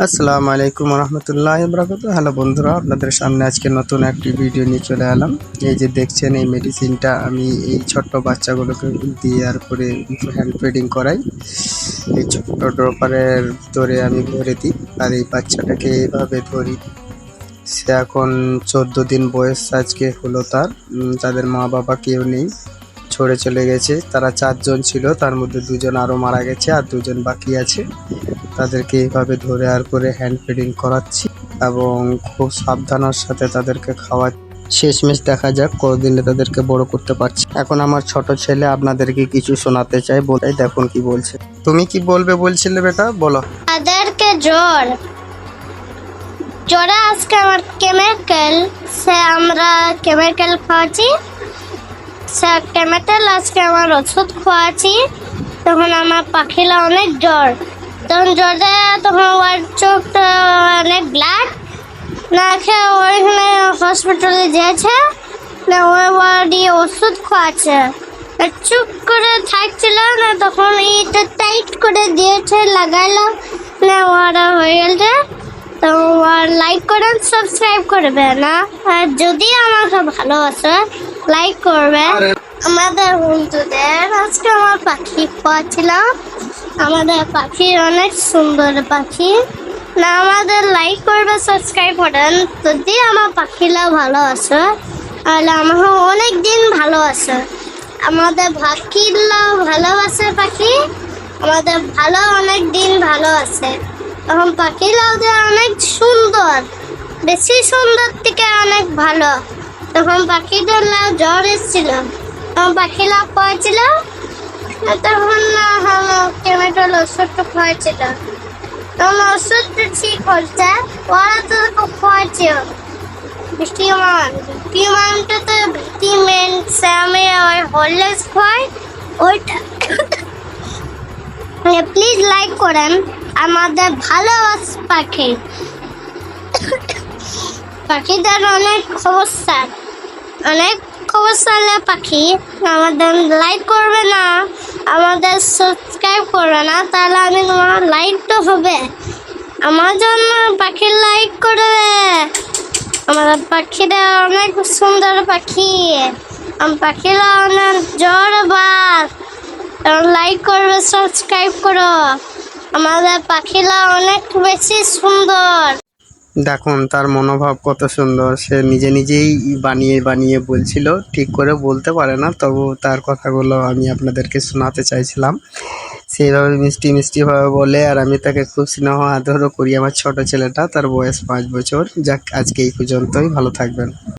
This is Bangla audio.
আসসালামু আলাইকুম রহমতুল্লাহ বরকাত হ্যালো বন্ধুরা, আপনাদের সামনে আজকে নতুন একটি ভিডিও নিয়ে চলে এলাম। এই যে দেখছেন, এই মেডিসিনটা আমি এই ছোট্ট বাচ্চাগুলোকে দিয়ে করে হ্যান্ড ফিডিং করাই। এই ছোট্ট ড্রপারের ধরে আমি ভরে দিই আর এই বাচ্চাটাকে এইভাবে ধরি। সে এখন চোদ্দ দিন বয়স আজকে হলো তার। তাদের মা বাবা কেউ নেই। ছড়ে চলে গেছে। তারা চারজন ছিল, তার মধ্যে দুজন আরও মারা গেছে আর দুজন বাকি আছে। তাদেরকে এইভাবে ধরে আর করে হ্যান্ড ফিডিং করাচ্ছি এবং খুব সাবধানের সাথে তাদেরকে খাওয়া শেষমেশ দেখা যাক কতদিনে তাদেরকে বড় করতে পারছি। এখন আমার ছোট ছেলে আপনাদেরকে কিছু শোনাতে চাই। বলাই দেখুন কি বলছে। তুমি কি বলবে বলছিলে বেটা? বলো। তাদেরকে জ্বর। জ্বরে আজকে আমার কেমিক্যাল সে আমরা কেমিক্যাল খাওয়াচ্ছি। সে কেমিক্যাল আজকে আমার ওষুধ খাওয়াচ্ছি তখন আমার পাখিলা অনেক জ্বর। তখন জ্বরে তখন ওর চোখটা অনেক ব্ল্যাক না খেয়ে ওইখানে হসপিটালে যেয়েছে না ওই ওয়ার্ডে ওষুধ খাওয়াচ্ছে চুপ করে থাকছিল না, তখন এটা টাইট করে দিয়েছে লাগাইলো না, ওরা হয়ে গেছে তো লাইক করেন সাবস্ক্রাইব করবে না। আর যদি আমাকে ভালোবাসে লাইক করবে আমাদের বন্ধুদের আজকে আমার পাখি পাচ্ছিলাম আমাদের পাখি অনেক সুন্দর পাখি। না আমাদের লাইক করবে সাবস্ক্রাইব করেন। যদি আমার পাখিরা ভালো আছে তাহলে আমার অনেক দিন ভালো আছে। আমাদের পাখিরা ভালোবাসে পাখি? আমাদের ভালো অনেক দিন ভালো আছে। তখন পাখিরা ওদের অনেক সুন্দর বেশি সুন্দর থেকে অনেক ভালো। তখন পাখিদের না জ্বর এসেছিল। তখন পাখি লাভ পড়েছিল তখন না, হলো, কেমিক্যাল ওষুধটা খাওয়াছিল। তখন ওষুধটা ঠিক হচ্ছে ওরা তো ভিটামিনটা তো হরলিক্স খায় ওইটা প্লিজ লাইক করেন, আমাদের ভালোবাস পাখি। পাখিদের অনেক সমস্যা। অনেক খবর সমস্যা পাখি আমাদের লাইক করবে না, আমাদের সাবস্ক্রাইব করবে না, তাহলে আমি তোমার লাইক তো হবে। আমার জন্য পাখি লাইক করবে। আমাদের পাখিরা অনেক সুন্দর পাখি। আমার পাখিরা অনেক জ্বর বার লাইক করবে সাবস্ক্রাইব করো। আমাদের পাখিরা অনেক বেশি সুন্দর। দেখুন, তার মনোভাব কত সুন্দর। সে নিজে নিজেই বানিয়ে বানিয়ে বলছিল, ঠিক করে বলতে পারে না তবু তার কথাগুলো আমি আপনাদেরকে শোনাতে চাইছিলাম। সেইভাবে মিষ্টি মিষ্টিভাবে বলে, আর আমি তাকে খুব স্নেহ আদরও করি, আমার ছোট ছেলেটা, তার বয়স পাঁচ বছর। যাক, আজকে এই পর্যন্তই, ভালো থাকবেন।